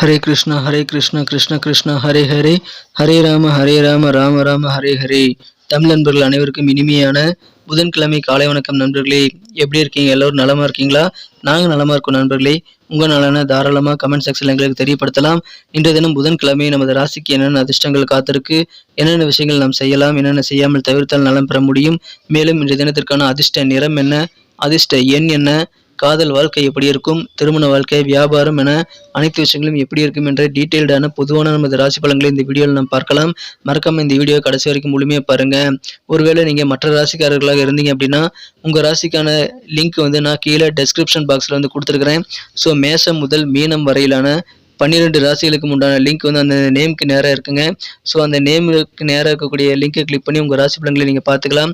ஹரே கிருஷ்ணா ஹரே கிருஷ்ணா கிருஷ்ண கிருஷ்ணா ஹரே ஹரே. ஹரே ராம ஹரே ராம ராம ராம ஹரே ஹரே. தமிழ் நண்பர்கள் அனைவருக்கும் இனிமையான புதன்கிழமை காலை வணக்கம் நண்பர்களே. எப்படி இருக்கீங்க? எல்லோரும் நலமாக இருக்கீங்களா? நாங்கள் நலமாக இருக்கோம் நண்பர்களே. உங்கள் நலனை தாராளமாக கமெண்ட் செக்ஷனில் எங்களுக்கு தெரியப்படுத்தலாம். இன்றைய தினம் புதன்கிழமை நமது ராசிக்கு என்னென்ன அதிர்ஷ்டங்கள் காத்திருக்கு? என்னென்ன விஷயங்கள் நாம் செய்யலாம்? என்னென்ன செய்யாமல் தவிர்த்தால் நலம் பெற முடியும்? மேலும் இன்றைய தினத்திற்கான அதிர்ஷ்ட நிறம் என்ன? அதிர்ஷ்ட எண் என்ன? காதல் வாழ்க்கை எப்படி இருக்கும்? திருமண வாழ்க்கை வியாபாரம் என அனைத்து விஷயங்களும் எப்படி இருக்கும் என்ற டீட்டெயில்டான பொதுவான நமது ராசி பலன்களை இந்த வீடியோவில் நாம் பார்க்கலாம். மறக்காம இந்த வீடியோ கடைசி வரைக்கும் முழுமையாக பாருங்க. ஒருவேளை நீங்கள் மற்ற ராசிக்காரர்களாக இருந்தீங்க அப்படின்னா உங்கள் ராசிக்கான லிங்க் வந்து நான் கீழே டெஸ்கிரிப்ஷன் பாக்ஸில் வந்து கொடுத்துருக்குறேன். ஸோ மேசம் முதல் மீனம் வரையிலான பன்னிரெண்டு ராசிகளுக்கு உண்டான லிங்க் வந்து அந்த நேமுக்கு நேராக இருக்குங்க. ஸோ அந்த நேமுக்கு நேராக இருக்கக்கூடிய லிங்கை கிளிக் பண்ணி உங்கள் ராசி பலன்களை நீங்கள் பார்த்துக்கலாம்.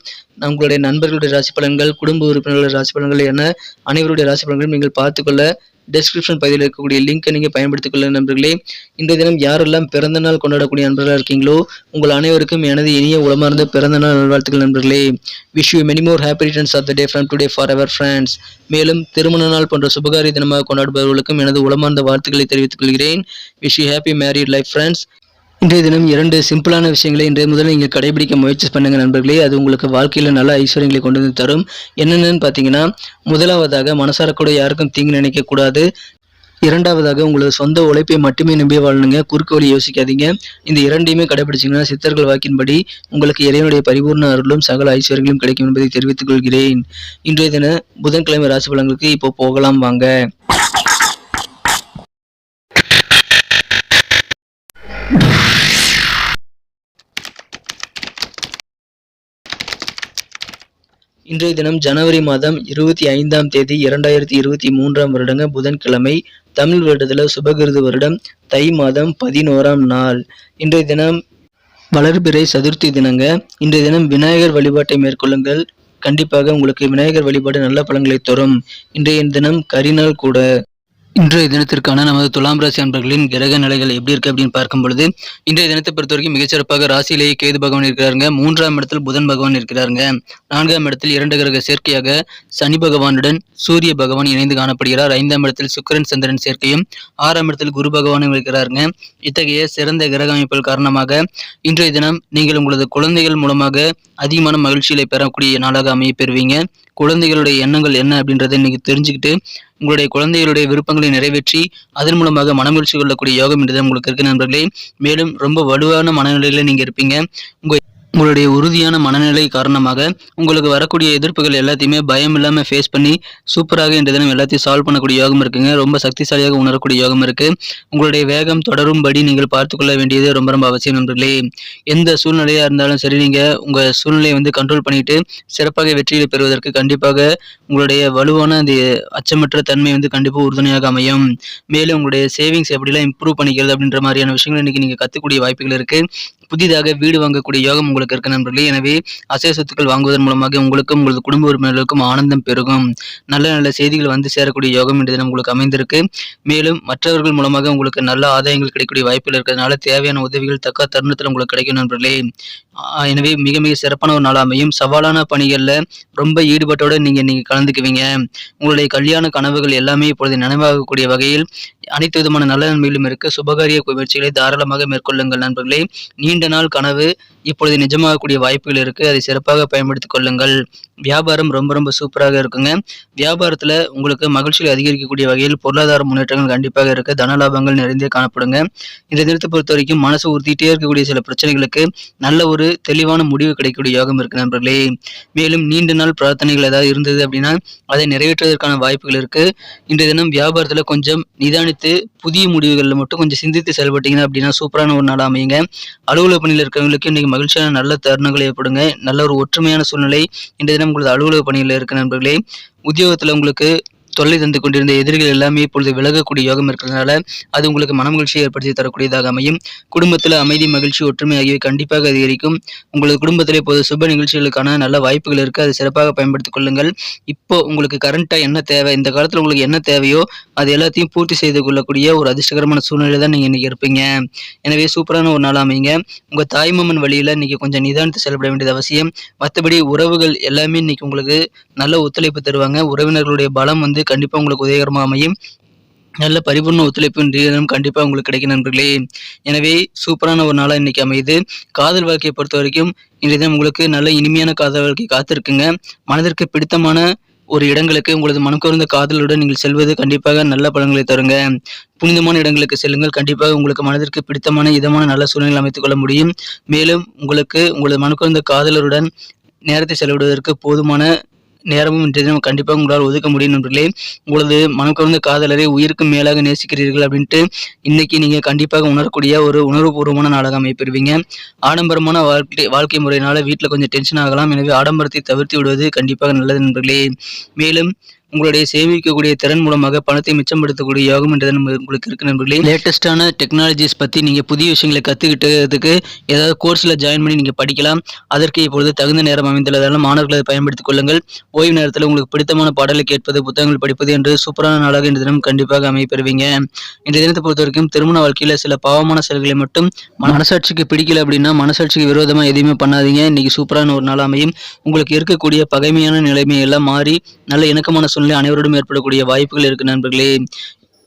உங்களுடைய நண்பர்களுடைய ராசி பலன்கள் குடும்ப உறுப்பினர்களுடைய ராசி பலன்கள் என அனைவருடைய ராசி பலன்களையும் நீங்கள் பார்த்துக்கொள்ள டெஸ்கிரிப்ஷன் பகுதியில் இருக்கக்கூடிய லிங்கை நீங்கள் பயன்படுத்திக் கொள்ள நண்பர்களே. இந்த தினம் யாரெல்லாம் பிறந்த நாள் கொண்டாடக்கூடிய நண்பர்களாக இருக்கீங்களோ உங்கள் அனைவருக்கும் எனது இனிய உளமார்ந்த பிறந்த நாள் நல்வாழ்த்துக்கள் நண்பர்களே. Wish you many more happy returns of the day from today forever friends மேலும் திருமண நாள் போன்ற சுபகாரிய தினமாக கொண்டாடுபவர்களுக்கும் எனது உளமார்ந்த வாழ்த்துக்களை தெரிவித்துக் கொள்கிறேன். Wish you happy married life friends இன்றைய தினம் இரண்டு சிம்பிளான விஷயங்களை இன்றைய முதல்ல நீங்கள் கடைபிடிக்க முயற்சி பண்ணுங்க நண்பர்களே. அது உங்களுக்கு வாழ்க்கையில் நல்ல ஐஸ்வர்யங்களை கொண்டு வந்து தரும். என்னென்னு பார்த்தீங்கன்னா முதலாவதாக மனசார கூட யாருக்கும் தீங்கு நினைக்கக்கூடாது இரண்டாவதாக உங்களது சொந்த உழைப்பை மட்டுமே நம்பி வாழணுங்க குறுக்கு வழி யோசிக்காதீங்க. இந்த இரண்டையுமே கடைபிடிச்சிங்கன்னா சித்தர்கள் வாக்கின்படி உங்களுக்கு இறைவனுடைய பரிபூர்ண அருளும் சகல ஐஸ்வர்யங்களும் கிடைக்கும் என்பதை தெரிவித்துக் கொள்கிறேன். இன்றைய தின புதன்கிழமை ராசி பலன்களுக்கு இப்போ போகலாம். வாங்க. இன்றைய தினம் ஜனவரி மாதம் இருபத்தி ஐந்தாம் தேதி இரண்டாயிரத்தி இருபத்தி மூன்றாம் வருடங்க புதன்கிழமை தமிழ் வருடத்தில் சுபகிருது வருடம் தை மாதம் பதினோராம் நாள். இன்றைய தினம் வளர்பிறை சதுர்த்தி தினங்க. இன்றைய தினம் விநாயகர் வழிபாட்டை மேற்கொள்ளுங்கள். கண்டிப்பாக உங்களுக்கு விநாயகர் வழிபாடு நல்ல பலன்களை தரும். இன்றைய தினம் கரிநாள் கூட. இன்றைய தினத்திற்கான நமது துலாம் ராசி அன்பர்களின் கிரக நிலைகள் எப்படி இருக்கு அப்படின்னு பார்க்கும் பொழுது இன்றைய தினத்தை பொறுத்த வரைக்கும் மிகச்சிறப்பாக ராசியிலேயே கேது பகவான் இருக்கிறாருங்க. மூன்றாம் இடத்தில் புதன் பகவான் இருக்கிறாருங்க. நான்காம் இடத்தில் இரண்டு கிரக சேர்க்கையாக சனி பகவானுடன் சூரிய பகவான் இணைந்து காணப்படுகிறார். ஐந்தாம் இடத்தில் சுக்கிரன் சந்திரன் சேர்க்கையும் ஆறாம் இடத்தில் குரு பகவானும் இருக்கிறாருங்க. இத்தகைய சிறந்த கிரக அமைப்புகள் காரணமாக இன்றைய தினம் நீங்கள் உங்களது குழந்தைகள் மூலமாக அதிகமான மகிழ்ச்சிகளை பெறக்கூடிய நாளாக அமைய பெறுவீங்க. குழந்தைகளுடைய எண்ணங்கள் என்ன அப்படின்றத இன்னைக்கு தெரிஞ்சுக்கிட்டு உங்களுடைய குழந்தைகளுடைய விருப்பங்களை நிறைவேற்றி அதன் மூலமாக மனமகிழ்ச்சி கொள்ளக்கூடிய யோகம் என்றுதான் உங்களுக்கு இருக்கு நண்பர்களே. மேலும் ரொம்ப வலுவான மனநிலையில நீங்க இருப்பீங்க. உங்க உங்களுடைய உறுதியான மனநிலை காரணமாக உங்களுக்கு வரக்கூடிய எதிர்ப்புகள் எல்லாத்தையுமே பயம் இல்லாமல் ஃபேஸ் பண்ணி சூப்பராக இன்றைய தினம் எல்லாத்தையும் சால்வ் பண்ணக்கூடிய யோகம் இருக்குங்க. ரொம்ப சக்திசாலியாக உணரக்கூடிய யோகம் இருக்குது உங்களுடைய வேகம் தொடரும்படி நீங்கள் பார்த்துக்கொள்ள வேண்டியது ரொம்ப ரொம்ப அவசியம் நண்பர்களே. எந்த சூழ்நிலையாக இருந்தாலும் சரி நீங்கள் உங்கள் சூழ்நிலையை வந்து கண்ட்ரோல் பண்ணிட்டு சிறப்பாக வெற்றியை பெறுவதற்கு கண்டிப்பாக உங்களுடைய வலுவான அந்த அச்சமற்ற தன்மை வந்து கண்டிப்பாக உறுதுணையாக அமையும். மேலும் உங்களுடைய சேவிங்ஸ் எப்படிலாம் இம்ப்ரூவ் பண்ணிக்கிறது அப்படின்ற மாதிரியான விஷயங்கள் இன்றைக்கி நீங்கள் கற்றுக்கூடிய வாய்ப்புகள் இருக்குது புதிதாக வீடு வாங்கக்கூடிய யோகம் உங்களுக்கு இருக்க நண்பர்களே. எனவே அசைய சொத்துக்கள் வாங்குவதன் மூலமாக உங்களுக்கும் உங்களது குடும்ப உறுப்பினர்களுக்கும் ஆனந்தம் பெருகும். நல்ல நல்ல செய்திகள் வந்து சேரக்கூடிய யோகம் என்று உங்களுக்கு அமைந்திருக்கு. மேலும் மற்றவர்கள் மூலமாக உங்களுக்கு நல்ல ஆதாயங்கள் கிடைக்கக்கூடிய வாய்ப்புகள் இருக்கிறதுனால தேவையான உதவிகள் தக்க தருணத்தில் உங்களுக்கு கிடைக்கும் நண்பர்களே. எனவே மிக மிக சிறப்பான ஒரு நாள் அமையும். சவாலான பணிகளில் ரொம்ப ஈடுபாட்டோடு நீங்கள் நீங்கள் கலந்துக்குவீங்க. உங்களுடைய கல்யாண கனவுகள் எல்லாமே இப்பொழுது நினைவாகக்கூடிய வகையில் அனைத்து விதமான நல்ல நன்மைகளும் இருக்க. சுபகாரிய முயற்சிகளை தாராளமாக மேற்கொள்ளுங்கள் நண்பர்களே. நீண்ட நாள் கனவு இப்பொழுது நிஜமாகக்கூடிய வாய்ப்புகள் இருக்கு. அதை சிறப்பாக பயன்படுத்திக் கொள்ளுங்கள். வியாபாரம் ரொம்ப ரொம்ப சூப்பராக இருக்குங்க. வியாபாரத்துல உங்களுக்கு மகிழ்ச்சியை அதிகரிக்கக்கூடிய வகையில் பொருளாதார முன்னேற்றங்கள் கண்டிப்பாக இருக்கு. தன லாபங்கள் நிறைந்தே காணப்படுங்க. இந்த தினத்தை பொறுத்த வரைக்கும் மனசு உறுத்திட்டே இருக்கக்கூடிய சில பிரச்சனைகளுக்கு நல்ல ஒரு தெளிவான முடிவு கிடைக்கக்கூடிய யோகம் இருக்கு நண்பர்களே. மேலும் நீண்ட நாள் பிரார்த்தனைகள் ஏதாவது இருந்தது அப்படின்னா அதை நிறைவேற்றுவதற்கான வாய்ப்புகள் இருக்கு. இன்றைய தினம் வியாபாரத்துல கொஞ்சம் நிதானித்து புதிய முடிவுகளில் மட்டும் கொஞ்சம் சிந்தித்து செயல்பட்டீங்கன்னா அப்படின்னா சூப்பரான ஒரு நாள் அமையுங்க. அலுவலக பணியில் இருக்கிறவங்களுக்கு இன்னைக்கு மகிழ்ச்சியான நல்ல தருணங்கள் ஏற்படுங்க. நல்ல ஒரு ஒற்றுமையான சூழ்நிலை இன்றைய தினம் உங்களது அலுவலக பணியில் இருக்க நண்பர்களே. உத்தியோகத்தில் உங்களுக்கு தொல்லை தந்து கொண்டிருந்த எதிரிகள் எல்லாமே இப்பொழுது விலகக்கூடிய யோகம் இருக்கிறதுனால அது உங்களுக்கு மனமகிழ்ச்சியை ஏற்படுத்தி தரக்கூடியதாக அமையும். குடும்பத்தில் அமைதி மகிழ்ச்சி ஒற்றுமை ஆகியவை கண்டிப்பாக அதிகரிக்கும். உங்களது குடும்பத்தில் இப்போது சுப நிகழ்ச்சிகளுக்கான நல்ல வாய்ப்புகள் இருக்குது அதை சிறப்பாக பயன்படுத்திக் கொள்ளுங்கள். இப்போ உங்களுக்கு கரண்ட்டாக என்ன தேவை இந்த காலத்தில் உங்களுக்கு என்ன தேவையோ அது எல்லாத்தையும் பூர்த்தி செய்து கொள்ளக்கூடிய ஒரு அதிர்ஷ்டகரமான சூழ்நிலை தான் நீங்கள் இன்றைக்கி இருப்பீங்க. எனவே சூப்பரான ஒரு நாள் அமைங்க. உங்கள் தாய்மாமன் வழியில் இன்றைக்கி கொஞ்சம் நிதானத்தை செயல்பட வேண்டியது அவசியம். மற்றபடி உறவுகள் எல்லாமே இன்றைக்கி உங்களுக்கு நல்ல ஒத்துழைப்பு தருவாங்க. உறவினர்களுடைய பலம் வந்து கண்டிப்பாக உங்களுக்கு உதயகரமாக அமையும். நல்ல பரிபூர்ண ஒத்துழைப்பு இன்றைய கண்டிப்பாக உங்களுக்கு கிடைக்கும் நண்பர்களே. எனவே சூப்பரான ஒரு நாளாக இன்றைக்கி அமையுது. காதல் வாழ்க்கையை பொறுத்த வரைக்கும் இன்றைய தினம் உங்களுக்கு நல்ல இனிமையான காதல் வாழ்க்கை காத்திருக்குங்க. மனதிற்கு பிடித்தமான ஒரு இடங்களுக்கு உங்களது மனக்குறந்த காதலுடன் நீங்கள் செல்வது கண்டிப்பாக நல்ல பலன்களை தருங்க. புனிதமான இடங்களுக்கு செல்லுங்கள். கண்டிப்பாக உங்களுக்கு மனதிற்கு பிடித்தமான இதமான நல்ல சூழ்நிலை அமைத்துக் கொள்ள முடியும். மேலும் உங்களுக்கு உங்களது மனக்குறந்த காதலருடன் நேரத்தை செலவிடுவதற்கு போதுமான நேரமும் இன்றைய தினம் கண்டிப்பாக உங்களால் ஒதுக்க முடியும் நண்பர்களே. உங்களது மனம் கவர்ந்த காதலரை உயிருக்கு மேலாக நேசிக்கிறீர்கள் அப்படின்ட்டு இன்னைக்கு நீங்கள் கண்டிப்பாக உணரக்கூடிய ஒரு உணர்வுபூர்வமான நாளாக அமைப்பெறுவீங்க. ஆடம்பரமான வாழ்க்கை வாழ்க்கை முறையினால வீட்டில் கொஞ்சம் டென்ஷன் ஆகலாம். எனவே ஆடம்பரத்தை தவிர்த்து விடுவது கண்டிப்பாக நல்லது நண்பர்களே. மேலும் உங்களுடைய சேமிக்கக்கூடிய திறன் மூலமாக பணத்தை மிச்சப்படுத்தக்கூடிய யோகம் என்ற தினம் உங்களுக்கு இருக்கு நண்பர்களே. லேட்டஸ்டான டெக்னாலஜிஸ் பற்றி நீங்கள் புதிய விஷயங்களை கற்றுக்கிட்டதுக்கு ஏதாவது கோர்ஸில் ஜாயின் பண்ணி நீங்கள் படிக்கலாம். அதற்கு இப்பொழுது தகுந்த நேரம் அமைந்துள்ளதாலும் மாணவர்களை அதை பயன்படுத்திக் கொள்ளுங்கள். ஓய்வு நேரத்தில் உங்களுக்கு பிடித்தமான பாடலை கேட்பது புத்தகங்கள் படிப்பது என்று சூப்பரான நாளாக இந்த தினம் கண்டிப்பாக அமைப்பெறுவீங்க இந்த தினத்தை பொறுத்த வரைக்கும் திருமண வாழ்க்கையில் சில பாவமான செயல்களை மட்டும் மனசாட்சிக்கு பிடிக்கல அப்படின்னா மனசாட்சிக்கு விரோதமாக எதுவுமே பண்ணாதீங்க. இன்னைக்கு சூப்பரான ஒரு நாள் அமையும். உங்களுக்கு இருக்கக்கூடிய பகைமையான நிலைமையெல்லாம் மாறி நல்ல இணக்கமான சூழ்நிலை அனைவரோடும் ஏற்படக்கூடிய வாய்ப்புகள் இருக்கு நண்பர்களே.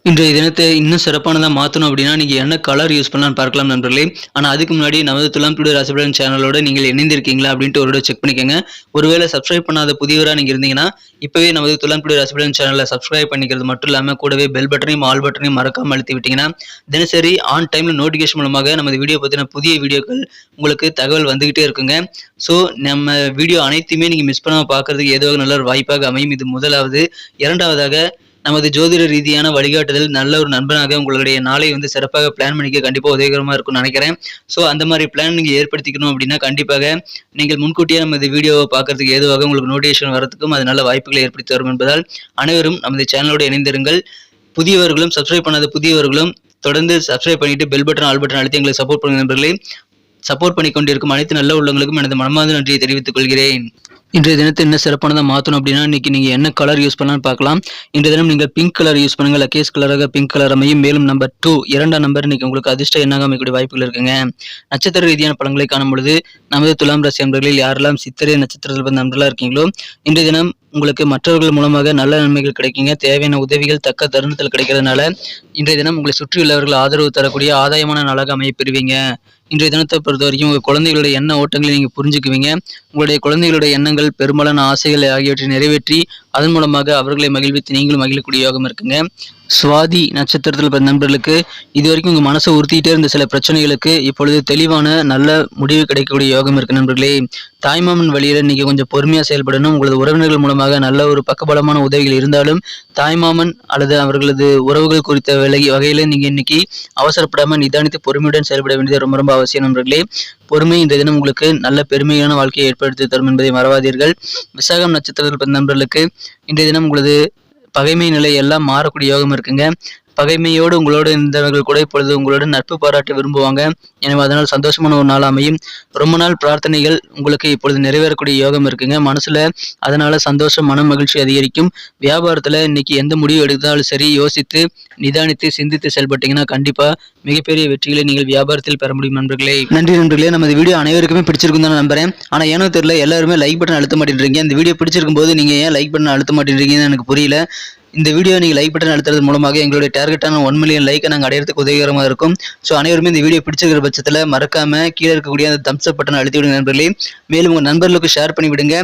இன்றைய தினத்தை இன்னும் சிறப்பானதாக மாற்றணும் அப்படின்னா நீங்கள் என்ன கலர் யூஸ் பண்ணலாம்னு பார்க்கலாம் நண்பர்களே. ஆனால் அதுக்கு முன்னாடி நமது துலாம் டுடே ராசிபலன் சேனலோட நீங்கள் இணைந்திருக்கீங்களா அப்படின்ட்டு ஒரு செக் பண்ணிக்கோங்க. ஒருவேளை சப்ஸ்கிரைப் பண்ணாத புதியவராக நீங்கள் இருந்தீங்கன்னா இப்போவே நமது துலாம் டுடே ராசிபலன் சேனலை சப்ஸ்கிரைப் பண்ணிக்கிறது மட்டும் இல்லாமல் கூடவே பெல் பட்டனையும் ஆல் பட்டனையும் மறக்காமல் அழுத்தி விட்டீங்கன்னா தினசரி ஆன் டைமில் நோட்டிஃபிகேஷன் மூலமாக நமது வீடியோ பற்றின புதிய வீடியோக்கள் உங்களுக்கு தகவல் வந்துகிட்டே இருக்குங்க. ஸோ நம்ம வீடியோ அனைத்துமே நீங்கள் மிஸ் பண்ணாமல் பார்க்கறதுக்கு ஏதோ நல்ல ஒரு வாய்ப்பாக அமையும். இது முதலாவது. இரண்டாவதாக நமது ஜோதிட ரீதியான வழிகாட்டுதல் நல்ல ஒரு நண்பனாக உங்களுடைய நாளை வந்து சிறப்பாக பிளான் பண்ணிக்க கண்டிப்பாக உதவிகரமாக இருக்கும்னு நினைக்கிறேன். ஸோ அந்த மாதிரி பிளான் நீங்கள் ஏற்படுத்திக்கணும் அப்படின்னா கண்டிப்பாக நீங்கள் முன்கூட்டியே நமது வீடியோவை பார்க்கறதுக்கு ஏதுவாக உங்களுக்கு நோட்டிஃபிகேஷன் வரதுக்கும் அது நல்ல வாய்ப்புகளை ஏற்படுத்தி வரும் என்பதால் அனைவரும் நமது சேனலோடு இணைந்திருங்கள். புதியவர்களும் சப்ஸ்கிரைப் பண்ணாத புதியவர்களும் தொடர்ந்து சப்ஸ்கிரைப் பண்ணிட்டு பெல் பட்டன் ஆல் பட்டன் அழுத்தி எங்களை சப்போர்ட் பண்ணுங்க நண்பர்களே. சப்போர்ட் பண்ணி கொண்டிருக்கும் அனைத்து நல்ல உள்ளவங்களுக்கும் எனது மனமார்ந்த நன்றியை தெரிவித்துக் கொள்கிறேன். இன்றைய தினத்தை என்ன சிறப்பானதாக மாற்றணும் அப்படின்னா இன்னைக்கு நீங்கள் என்ன கலர் யூஸ் பண்ணலாம்னு பார்க்கலாம். இன்றைய தினம் நீங்கள் பிங்க் கலர் யூஸ் பண்ணுங்கள். லக்கேஸ் கலராக பிங்க் கலர் அமையும். மேலும் நம்பர் டூ இரண்டாம் நம்பர் இன்னைக்கு உங்களுக்கு அதிர்ஷ்ட எண்ணாக அமைக்கக்கூடிய வாய்ப்புகள் இருக்குங்க. நட்சத்திர ரீதியான பழங்களை காணும் பொழுது நமது துலாம் ராசி அன்பர்களில் யாரெல்லாம் சித்திரை நட்சத்திரத்தில் பிறந்த நண்பர்களாக இருக்கீங்களோ இன்றைய தினம் உங்களுக்கு மற்றவர்கள் மூலமாக நல்ல நன்மைகள் கிடைக்குங்க. தேவையான உதவிகள் தக்க தருணத்தில் கிடைக்கிறதுனால இன்றைய தினம் உங்களை சுற்றியுள்ளவர்கள் ஆதரவு தரக்கூடிய ஆதாயமான நாளாக அமைய பெறுவீங்க. இன்றைய தினத்தை பொறுத்த வரைக்கும் உங்கள் குழந்தைகளுடைய எண்ண ஓட்டங்களை நீங்கள் புரிஞ்சுக்குவீங்க. உங்களுடைய குழந்தைகளுடைய எண்ணங்கள் பெரும்பாலான ஆசைகள் ஆகியவற்றை நிறைவேற்றி அதன் மூலமாக அவர்களை மகிழ்வித்து நீங்களும் மகிழக்கூடிய யோகம் இருக்குங்க. சுவாதி நட்சத்திரத்தில் பிறந்த நண்பர்களுக்கு இது வரைக்கும் உங்கள் மனசை உறுத்திட்டே இருந்த சில பிரச்சனைகளுக்கு இப்பொழுது தெளிவான நல்ல முடிவு கிடைக்கக்கூடிய யோகம் இருக்கு நண்பர்களே. தாய்மாமன் வழியில் நீங்கள் கொஞ்சம் பொறுமையாக செயல்படணும். உங்களது உறவினர்கள் மூலமாக நல்ல ஒரு பக்கபலமான உதவிகள் இருந்தாலும் தாய்மாமன் அல்லது அவர்களது உறவுகள் குறித்த விலகி வகையில் நீங்கள் இன்னைக்கு அவசரப்படாமல் நிதானித்து பொறுமையுடன் செயல்பட வேண்டியது ரொம்ப ரொம்ப அவசியம் நண்பர்களே. பொறுமை இந்த தினம் உங்களுக்கு நல்ல பெருமையான வாழ்க்கையை ஏற்படுத்தி தரும் என்பதை மறவாதீர்கள். விசாகம் நட்சத்திரத்தில் பிறந்த நண்பர்களுக்கு இன்றைய தினம் உங்களது பகைமை நிலை எல்லாம் மாறக்கூடிய யோகம் இருக்குங்க. பகைமையோடு உங்களோடு இருந்தவர்கள் கூட இப்பொழுது உங்களோடு நட்பு பாராட்ட விரும்புவாங்க. எனவே அதனால் சந்தோஷமான ஒரு நாள் அமையும். ரொம்ப நாள் பிரார்த்தனைகள் உங்களுக்கு இப்பொழுது நிறைவேறக்கூடிய யோகம் இருக்குங்க. மனசுல அதனால சந்தோஷம் மன மகிழ்ச்சி அதிகரிக்கும். வியாபாரத்துல இன்னைக்கு எந்த முடிவு எடுத்தாலும் சரி யோசித்து நிதானித்து சிந்தித்து செயல்பட்டீங்கன்னா கண்டிப்பா மிகப்பெரிய வெற்றிகளை நீங்கள் வியாபாரத்தில் பெற முடியும் நண்பர்களே. நன்றி நண்பர்களே. நமது வீடியோ அனைவருக்குமே பிடிச்சிருக்கும் தான் நம்புறேன். ஆனா ஏனோ தெரியல எல்லாருமே லைக் பட்டன் அழுத்த மாட்டேன்றீங்க. இந்த வீடியோ பிடிச்சிருக்கும் போது நீங்க ஏன் லைக் பட்டன் அழுத்த மாட்டேன்றீங்கன்னு எனக்கு புரியல. இந்த வீடியோ நீங்கள் லைக் பட்டன் அழுத்துறது மூலமாக எங்களுடைய டார்கெட்டான ஒன் மில்லியன் லைக்கை நாங்கள் அடையிறதுக்கு உதவிகரமாக இருக்கும். ஸோ அனைவருமே இந்த வீடியோ பிடிச்சிருக்கிற பட்சத்தில் மறக்காம கீழே இருக்கக்கூடிய அந்த தம்ஸ் அப் பட்டன் அழுத்தி விடுங்க நண்பர்களே. மேலும் உங்கள் நண்பர்களுக்கு ஷேர் பண்ணி விடுங்க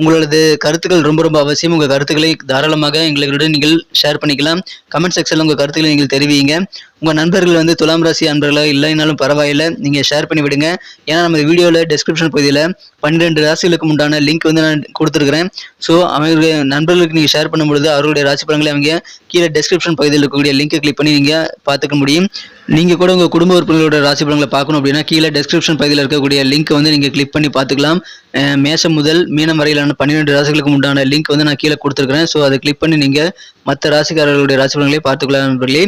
உங்களது கருத்துக்கள் ரொம்ப ரொம்ப அவசியம். உங்கள் கருத்துக்களை தாராளமாக எங்களுடன் நீங்கள் ஷேர் பண்ணிக்கலாம். கமெண்ட் செக்ஷனில் உங்கள் கருத்துக்களை நீங்கள் தெரிவிங்க. உங்கள் நண்பர்கள் வந்து துலாம் ராசி அன்பர்களாக இல்லைனாலும் பரவாயில்லை. நீங்கள் ஷேர் பண்ணி விடுங்க. ஏன்னா நம்ம வீடியோவில் டெஸ்கிரிப்ஷன் பகுதியில் பன்னிரெண்டு ராசிகளுக்கு உண்டான லிங்க் வந்து நான் கொடுத்துருக்கிறேன். ஸோ அவங்களுடைய நண்பர்களுக்கு நீங்கள் ஷேர் பண்ணும்பொழுது அவர்களுடைய ராசி பலன்களை அவங்க கீழே டெஸ்கிரிப்ஷன் பகுதியில் இருக்கக்கூடிய லிங்கை கிளிக் பண்ணி நீங்கள் பார்த்துக்க முடியும். நீங்கள் கூட உங்கள் குடும்ப உறுப்பினர்களோட ராசி பலன்களை பார்க்கணும் அப்படின்னா கீழே டெஸ்கிரிப்ஷன் பகுதியில் இருக்கக்கூடிய லிங்க் வந்து நீங்கள் கிளிக் பண்ணி பார்த்துக்கலாம். மேஷம் முதல் மீனம் வரையிலான பன்னிரெண்டு ராசிகளுக்கு உண்டான லிங்க் வந்து நான் கீழே கொடுத்துருக்கிறேன். ஸோ அதை கிளிக் பண்ணி நீங்கள் மற்ற ராசிக்காரர்களுடைய ராசி பலன்களை பார்த்துக்கலாம் நண்பர்களே.